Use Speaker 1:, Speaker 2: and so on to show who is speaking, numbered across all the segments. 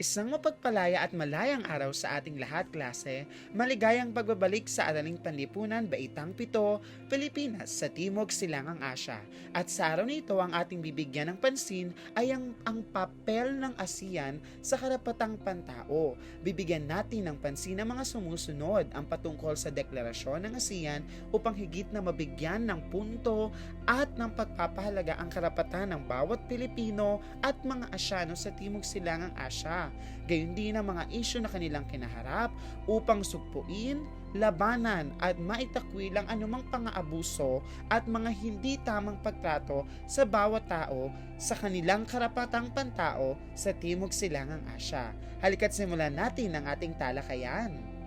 Speaker 1: Isang mapagpalaya at malayang araw sa ating lahat, klase. Maligayang pagbabalik sa Araling Panlipunan, Baitang Pito, Pilipinas sa Timog Silangang Asya. At sa araw nito, ang ating bibigyan ng pansin ay ang, ang papel ng ASEAN sa karapatang pantao. Bibigyan natin ng pansin ang mga sumusunod ang patungkol sa deklarasyon ng ASEAN upang higit na mabigyan ng punto at ng pagpapahalaga ang karapatan ng bawat Pilipino at mga Asyano sa Timog Silangang Asya gayon din ang mga isyu na kanilang kinaharap upang sugpuin, labanan at maitakwil ang anumang pang-aabuso at mga hindi tamang pagtrato sa bawat tao sa kanilang karapatang pantao sa Timog Silangang Asya. Halika't simulan natin ang ating talakayan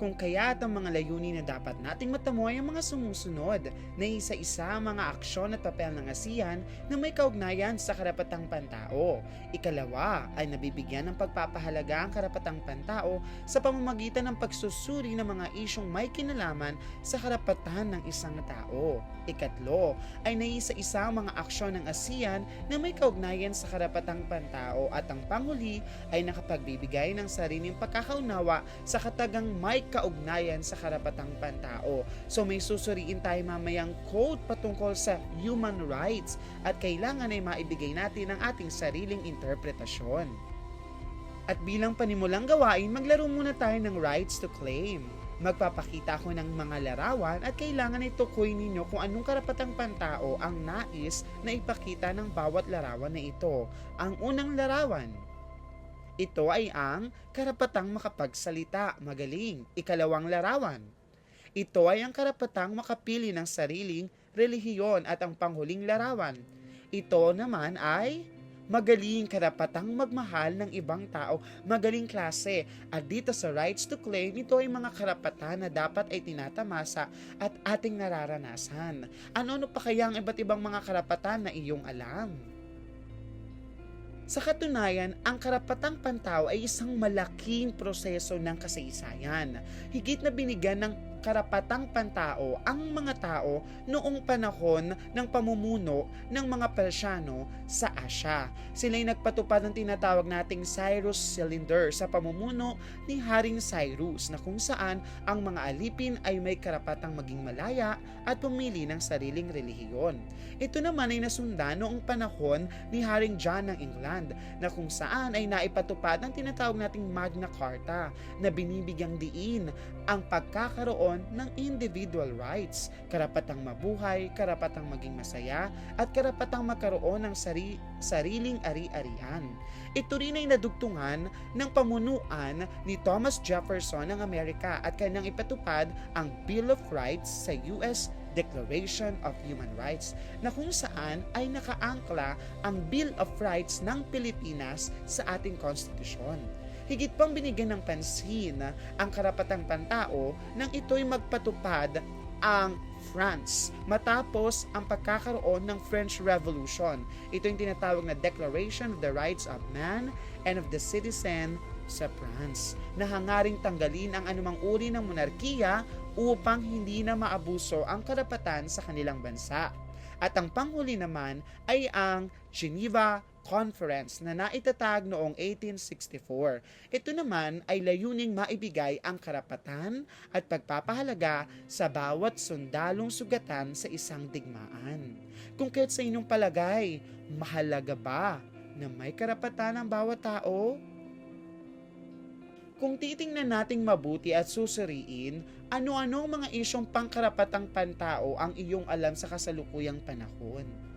Speaker 1: kung kaya at ang mga layunin na dapat nating matamo ay ang mga sumusunod na isa-isa mga aksyon at papel ng ASEAN na may kaugnayan sa karapatang pantao. Ikalawa ay nabibigyan ng pagpapahalaga ang karapatang pantao sa pamamagitan ng pagsusuri ng mga isyong may kinalaman sa karapatan ng isang tao. Ikatlo ay naisa-isa ang mga aksyon ng ASEAN na may kaugnayan sa karapatang pantao at ang panghuli ay nakapagbibigay ng sariling pagkakaunawa sa katagang may kaugnayan sa karapatang pantao. So may susuriin tayo mamayang quote patungkol sa human rights at kailangan ay maibigay natin ang ating sariling interpretasyon. At bilang panimulang gawain, maglaro muna tayo ng rights to claim. Magpapakita ako ng mga larawan at kailangan ay tukoy ninyo kung anong karapatang pantao ang nais na ipakita ng bawat larawan na ito. Ang unang larawan, ito ay ang karapatang makapagsalita, magaling. Ikalawang larawan. Ito ay ang karapatang makapili ng sariling relihiyon at ang panghuling larawan. Ito naman ay magaling karapatang magmahal ng ibang tao, magaling klase. At dito sa rights to claim, ito ay mga karapatan na dapat ay tinatamasa at ating nararanasan. Ano-ano pa kaya ang iba't ibang mga karapatan na iyong alam? Sa katunayan, ang karapatang pantao ay isang malaking proseso ng kasaysayan. Higit na binigyan ng karapatang pantao ang mga tao noong panahon ng pamumuno ng mga Persyano sa Asya. Sila ay nagpatupad ng tinatawag nating Cyrus Cylinder sa pamumuno ni Haring Cyrus na kung saan ang mga alipin ay may karapatang maging malaya at pumili ng sariling relihiyon. Ito naman ay nasundan noong panahon ni Haring John ng England na kung saan ay naipatupad ng tinatawag nating Magna Carta na binibigyang diin ang pagkakaroon ng individual rights, karapatang mabuhay, karapatang maging masaya, at karapatang magkaroon ng sari- sariling ari-arian. Ito rin ay nadugtungan ng pamunuan ni Thomas Jefferson ng Amerika at kanyang ipatupad ang Bill of Rights sa US Declaration of Human Rights na kung saan ay nakaangkla ang Bill of Rights ng Pilipinas sa ating konstitusyon higit pang binigyan ng pansin ang karapatang pantao nang ito'y magpatupad ang France matapos ang pagkakaroon ng French Revolution. Ito yung tinatawag na Declaration of the Rights of Man and of the Citizen sa France na hangaring tanggalin ang anumang uri ng monarkiya upang hindi na maabuso ang karapatan sa kanilang bansa. At ang panghuli naman ay ang Geneva Conference na naitatag noong 1864. Ito naman ay layuning maibigay ang karapatan at pagpapahalaga sa bawat sundalong sugatan sa isang digmaan. Kung kahit sa inyong palagay, mahalaga ba na may karapatan ang bawat tao? Kung titingnan nating mabuti at susuriin, ano-ano ang mga isyong pangkarapatang pantao ang iyong alam sa kasalukuyang panahon?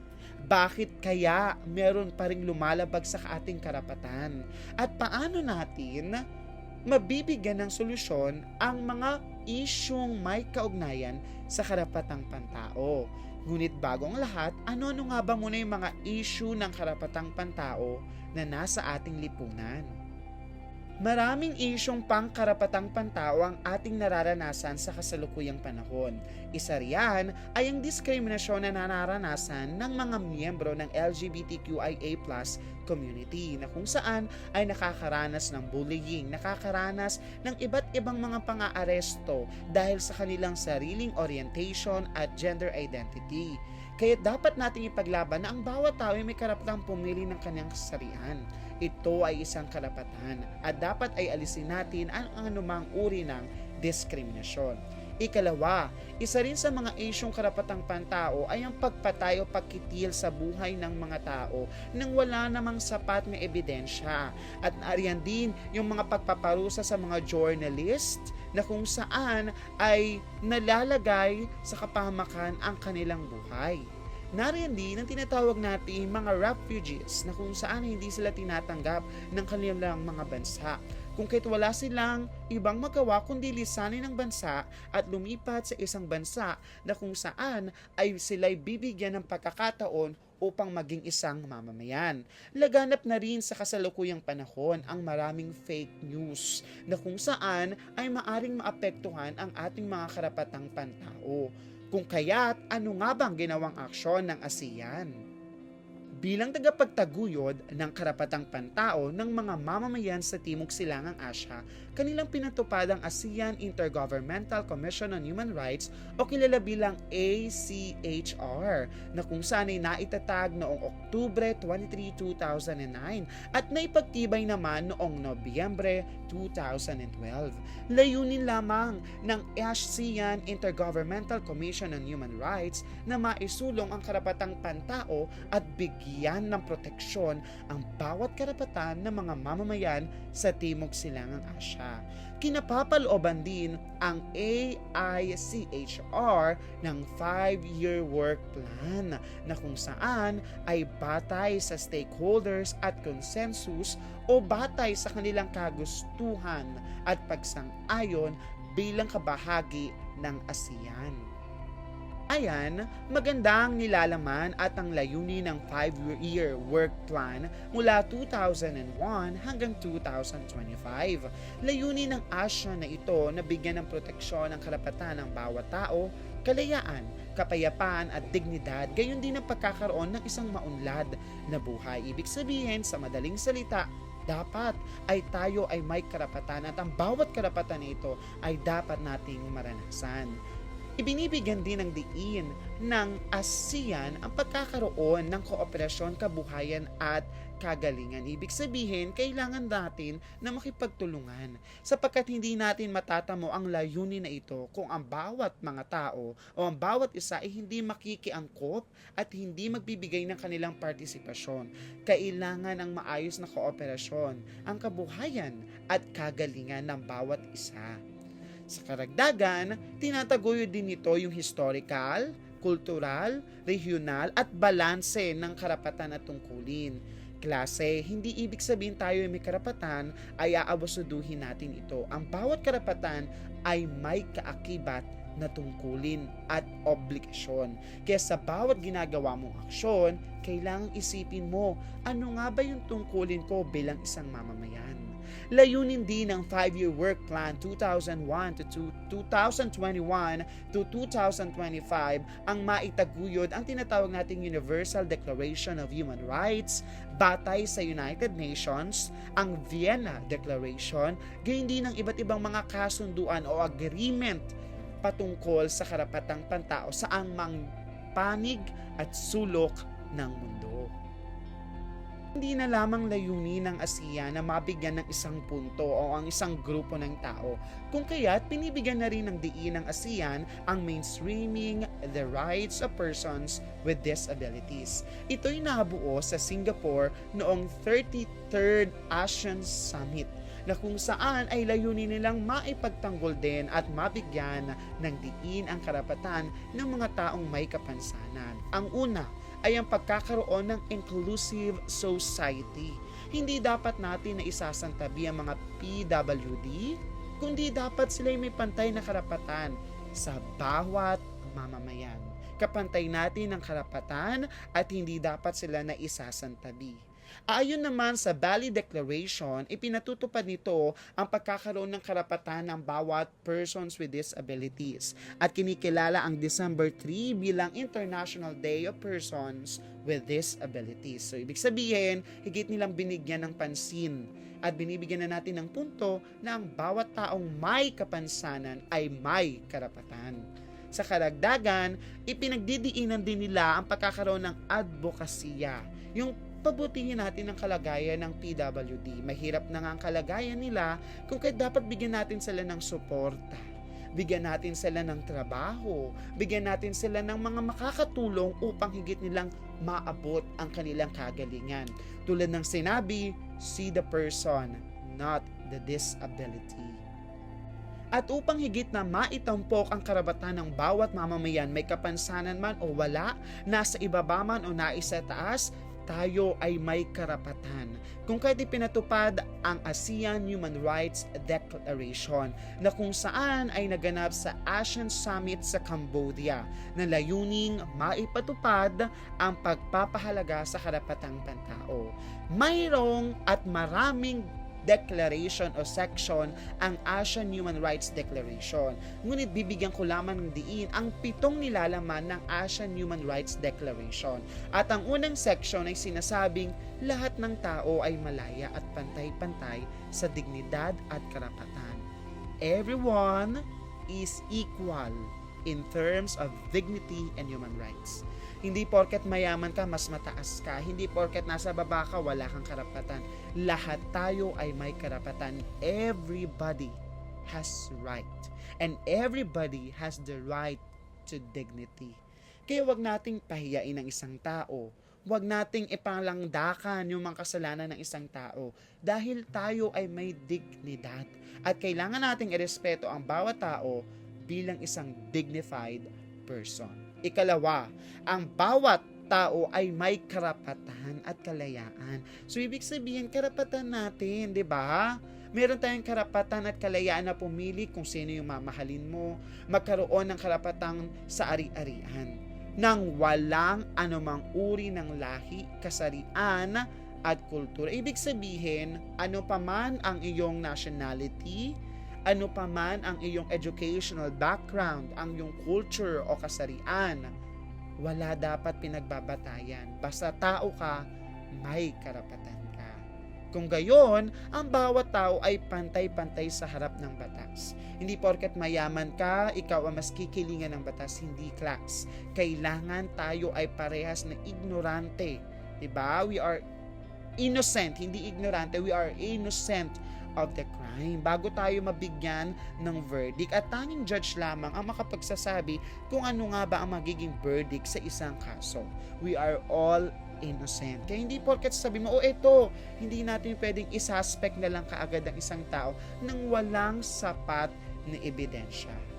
Speaker 1: Bakit kaya meron pa ring lumalabag sa ating karapatan? At paano natin mabibigyan ng solusyon ang mga isyong may kaugnayan sa karapatang pantao? Ngunit bago ang lahat, ano-ano nga ba muna yung mga issue ng karapatang pantao na nasa ating lipunan? Maraming isyong pangkarapatang pantao ang ating nararanasan sa kasalukuyang panahon. Isa riyan ay ang diskriminasyon na nararanasan ng mga miyembro ng LGBTQIA+ community na kung saan ay nakakaranas ng bullying, nakakaranas ng iba't ibang mga pang-aaresto dahil sa kanilang sariling orientation at gender identity. Kaya dapat nating ipaglaban na ang bawat tao ay may karapatang pumili ng kanyang kasarian. Ito ay isang karapatan at dapat ay alisin natin ang anumang uri ng diskriminasyon. Ikalawa, isa rin sa mga isyong karapatang pantao ay ang pagpatay o pagkitil sa buhay ng mga tao nang wala namang sapat na ebidensya. At nariyan din yung mga pagpaparusa sa mga journalist na kung saan ay nalalagay sa kapahamakan ang kanilang buhay. Nariyan din ang tinatawag natin mga refugees na kung saan hindi sila tinatanggap ng kanilang mga bansa. Kung kahit wala silang ibang magawa kundi lisanin ng bansa at lumipat sa isang bansa na kung saan ay sila'y bibigyan ng pagkakataon upang maging isang mamamayan. Laganap na rin sa kasalukuyang panahon ang maraming fake news na kung saan ay maaring maapektuhan ang ating mga karapatang pantao. Kung kaya't ano nga bang ginawang aksyon ng ASEAN? Bilang tagapagtaguyod ng karapatang pantao ng mga mamamayan sa Timog Silangang Asya, kanilang pinatupad ang ASEAN Intergovernmental Commission on Human Rights o kilala bilang ACHR na kung saan ay naitatag noong Oktubre 23, 2009 at naipagtibay naman noong Nobyembre 2012. Layunin lamang ng ASEAN Intergovernmental Commission on Human Rights na maisulong ang karapatang pantao at bigyan ng proteksyon ang bawat karapatan ng mga mamamayan sa Timog Silangang Asya. Kinapapalooban din ang AICHR ng 5-year work plan na kung saan ay batay sa stakeholders at consensus o batay sa kanilang kagustuhan at pagsang-ayon bilang kabahagi ng ASEAN. Ayan, magandang nilalaman at ang layunin ng 5-year work plan mula 2001 hanggang 2025. Layunin ng ASEAN na ito na bigyan ng proteksyon ang karapatan ng bawat tao, kalayaan, kapayapaan at dignidad, gayon din ang pagkakaroon ng isang maunlad na buhay. Ibig sabihin, sa madaling salita, dapat ay tayo ay may karapatan at ang bawat karapatan na ito ay dapat nating maranasan. Ibinibigyan din ng diin ng ASEAN ang pagkakaroon ng kooperasyon, kabuhayan at kagalingan. Ibig sabihin, kailangan natin na makipagtulungan sapagkat hindi natin matatamo ang layunin na ito kung ang bawat mga tao o ang bawat isa ay hindi makikiangkop at hindi magbibigay ng kanilang partisipasyon. Kailangan ang maayos na kooperasyon, ang kabuhayan at kagalingan ng bawat isa. Sa karagdagan, tinataguyod din nito yung historical, kultural, regional at balanse ng karapatan at tungkulin. Klase, hindi ibig sabihin tayo ay may karapatan ay aabusuduhin natin ito. Ang bawat karapatan ay may kaakibat na tungkulin at obligasyon. Kaya sa bawat ginagawa mong aksyon, kailangang isipin mo, ano nga ba yung tungkulin ko bilang isang mamamayan? Layunin din ng 5-year work plan 2001 to 2021 to 2025 ang maitaguyod ang tinatawag nating Universal Declaration of Human Rights batay sa United Nations, ang Vienna Declaration, gayon din ng iba't ibang mga kasunduan o agreement patungkol sa karapatang pantao sa angmang panig at sulok ng mundo. Hindi na lamang layunin ng ASEAN na mabigyan ng isang punto o ang isang grupo ng tao, kung kaya't pinibigyan na rin ng diin ng ASEAN ang mainstreaming the rights of persons with disabilities. Ito'y nabuo sa Singapore noong 33rd ASEAN Summit na kung saan ay layunin nilang maipagtanggol din at mabigyan ng diin ang karapatan ng mga taong may kapansanan. Ang una ay ang pagkakaroon ng inclusive society. Hindi dapat natin na isasantabi ang mga PWD, kundi dapat sila may pantay na karapatan sa bawat mamamayan. Kapantay natin ang karapatan at hindi dapat sila na isasantabi. Ayon naman sa Bali Declaration, ipinatutupad nito ang pagkakaroon ng karapatan ng bawat persons with disabilities at kinikilala ang December 3 bilang International Day of Persons with Disabilities. So, ibig sabihin, higit nilang binigyan ng pansin at binibigyan na natin ng punto na ang bawat taong may kapansanan ay may karapatan. Sa karagdagan, ipinagdidiinan din nila ang pagkakaroon ng advokasya. Yung pabutihin natin ang kalagayan ng PWD. Mahirap na nga ang kalagayan nila kung kaya dapat bigyan natin sila ng suporta. Bigyan natin sila ng trabaho. Bigyan natin sila ng mga makakatulong upang higit nilang maabot ang kanilang kagalingan. Tulad ng sinabi, see the person, not the disability. At upang higit na maitampok ang karapatan ng bawat mamamayan, may kapansanan man o wala, nasa ibaba man o naisa taas, tayo ay may karapatan. Kung kahit ipinatupad ang ASEAN Human Rights Declaration na kung saan ay naganap sa ASEAN Summit sa Cambodia na layuning maipatupad ang pagpapahalaga sa karapatang pantao. Mayroong at maraming declaration o section ang ASEAN Human Rights Declaration. Ngunit bibigyan ko lamang ng diin ang pitong nilalaman ng ASEAN Human Rights Declaration. At ang unang section ay sinasabing lahat ng tao ay malaya at pantay-pantay sa dignidad at karapatan. Everyone is equal in terms of dignity and human rights. Hindi porket mayaman ka, mas mataas ka. Hindi porket nasa baba ka, wala kang karapatan. Lahat tayo ay may karapatan. Everybody has right. And everybody has the right to dignity. Kaya wag nating pahiyain ang isang tao. Huwag nating ipalangdakan yung mga kasalanan ng isang tao dahil tayo ay may dignidad at kailangan nating irespeto ang bawat tao bilang isang dignified person. Ikalawa, ang bawat tao ay may karapatan at kalayaan. So, ibig sabihin, karapatan natin, di ba? Meron tayong karapatan at kalayaan na pumili kung sino yung mamahalin mo, magkaroon ng karapatan sa ari-arian, nang walang anumang uri ng lahi, kasarian, at kultura. Ibig sabihin, ano paman ang iyong nationality, ano pa man ang iyong educational background, ang iyong culture o kasarian, wala dapat pinagbabatayan. Basta tao ka, may karapatan ka. Kung gayon, ang bawat tao ay pantay-pantay sa harap ng batas. Hindi porket mayaman ka, ikaw ang mas kikilingan ng batas, hindi class. Kailangan tayo ay parehas na ignorante. Diba? We are innocent, hindi ignorante. We are innocent of the crime bago tayo mabigyan ng verdict at tanging judge lamang ang makapagsasabi kung ano nga ba ang magiging verdict sa isang kaso. We are all innocent. Kaya hindi porket sabi mo, oh eto, hindi natin pwedeng isuspect na lang kaagad ang isang tao nang walang sapat na ebidensya.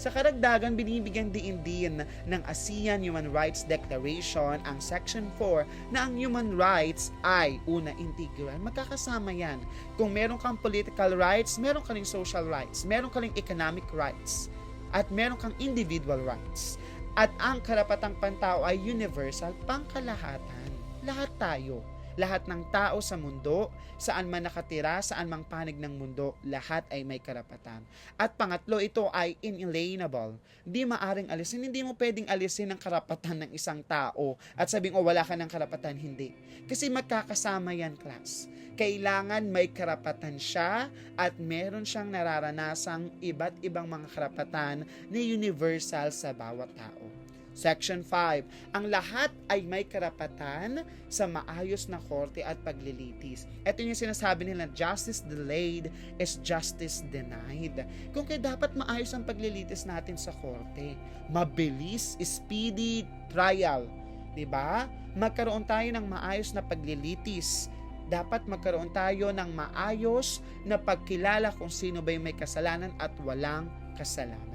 Speaker 1: Sa karagdagan, binibigyan din din ng ASEAN Human Rights Declaration ang Section 4 na ang human rights ay una integral. Magkakasama yan. Kung meron kang political rights, meron ka rin social rights, meron ka rin economic rights, at meron kang individual rights. At ang karapatang pantao ay universal, pangkalahatan. Lahat tayo lahat ng tao sa mundo, saan man nakatira, saan mang panig ng mundo, lahat ay may karapatan. At pangatlo, ito ay inalienable. Di maaring alisin. Hindi mo pwedeng alisin ang karapatan ng isang tao at sabing, oh, wala ka ng karapatan. Hindi. Kasi magkakasama yan, class. Kailangan may karapatan siya at meron siyang nararanasang iba't ibang mga karapatan na universal sa bawat tao. Section 5. Ang lahat ay may karapatan sa maayos na korte at paglilitis. Ito yung sinasabi nila, justice delayed is justice denied. Kung kaya dapat maayos ang paglilitis natin sa korte. Mabilis, speedy trial. 'di ba? Magkaroon tayo ng maayos na paglilitis dapat magkaroon tayo ng maayos na pagkilala kung sino ba yung may kasalanan at walang kasalanan.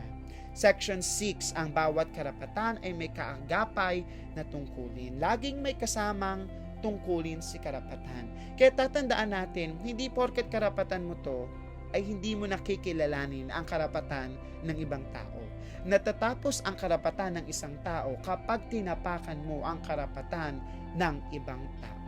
Speaker 1: Section 6, ang bawat karapatan ay may kaagapay na tungkulin. Laging may kasamang tungkulin si karapatan. Kaya tatandaan natin, hindi porket karapatan mo to, ay hindi mo nakikilalanin ang karapatan ng ibang tao. Natatapos ang karapatan ng isang tao kapag tinapakan mo ang karapatan ng ibang tao.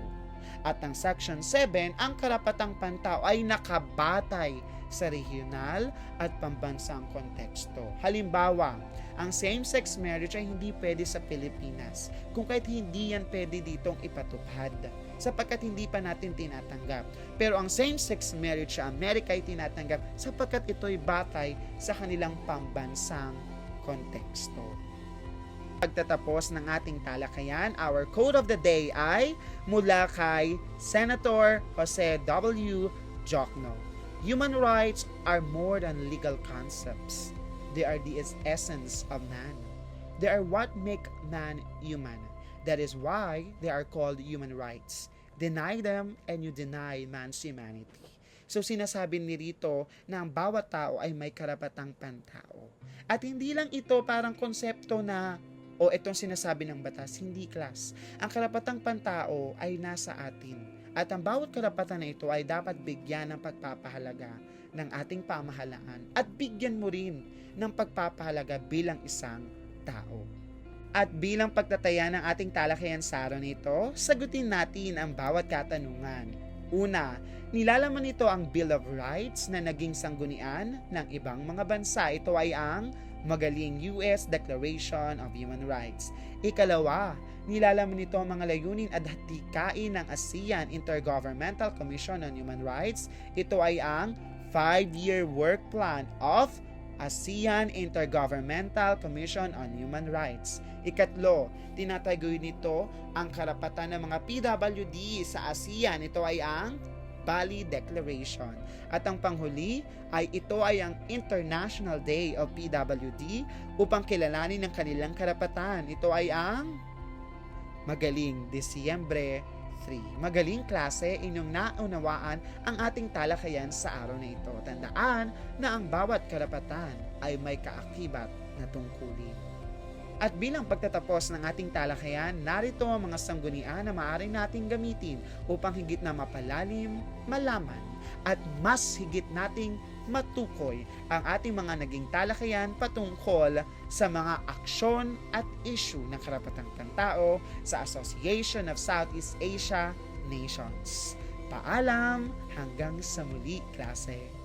Speaker 1: At ang Section 7, ang karapatang pantao ay nakabatay sa regional at pambansang konteksto. Halimbawa, ang same-sex marriage ay hindi pwede sa Pilipinas kung kahit hindi yan pwede ditong ipatupad sapagkat hindi pa natin tinatanggap. Pero ang same-sex marriage sa Amerika ay tinatanggap sapagkat ito'y batay sa kanilang pambansang konteksto. Pagtatapos ng ating talakayan, our quote of the day ay mula kay Senator Jose W. Jokno. Human rights are more than legal concepts. They are the es- essence of man. They are what make man human. That is why they are called human rights. Deny them and you deny man's humanity. So sinasabi ni rito na ang bawat tao ay may karapatang pantao. At hindi lang ito parang konsepto na o itong sinasabi ng batas, hindi class. Ang karapatang pantao ay nasa atin. At ang bawat karapatan na ito ay dapat bigyan ng pagpapahalaga ng ating pamahalaan at bigyan mo rin ng pagpapahalaga bilang isang tao. At bilang pagtataya ng ating talakayan sa araw nito, sagutin natin ang bawat katanungan. Una, nilalaman nito ang Bill of Rights na naging sanggunian ng ibang mga bansa. Ito ay ang magaling US Declaration of Human Rights. Ikalawa, nilalaman nito ang mga layunin at hatikain ng ASEAN Intergovernmental Commission on Human Rights. Ito ay ang five-year work plan of ASEAN Intergovernmental Commission on Human Rights. Ikatlo, tinatagoy nito ang karapatan ng mga PWD sa ASEAN. Ito ay ang Bali Declaration. At ang panghuli ay ito ay ang International Day of PWD upang kilalanin ang kanilang karapatan. Ito ay ang Magaling Disyembre 3. Magaling klase, inyong naunawaan ang ating talakayan sa araw na ito. Tandaan na ang bawat karapatan ay may kaakibat na tungkulin. At bilang pagtatapos ng ating talakayan, narito ang mga sanggunian na maaari nating gamitin upang higit na mapalalim, malaman, at mas higit nating matukoy ang ating mga naging talakayan patungkol sa mga aksyon at issue ng karapatang pantao sa Association of Southeast Asia Nations. Paalam hanggang sa muli, klase.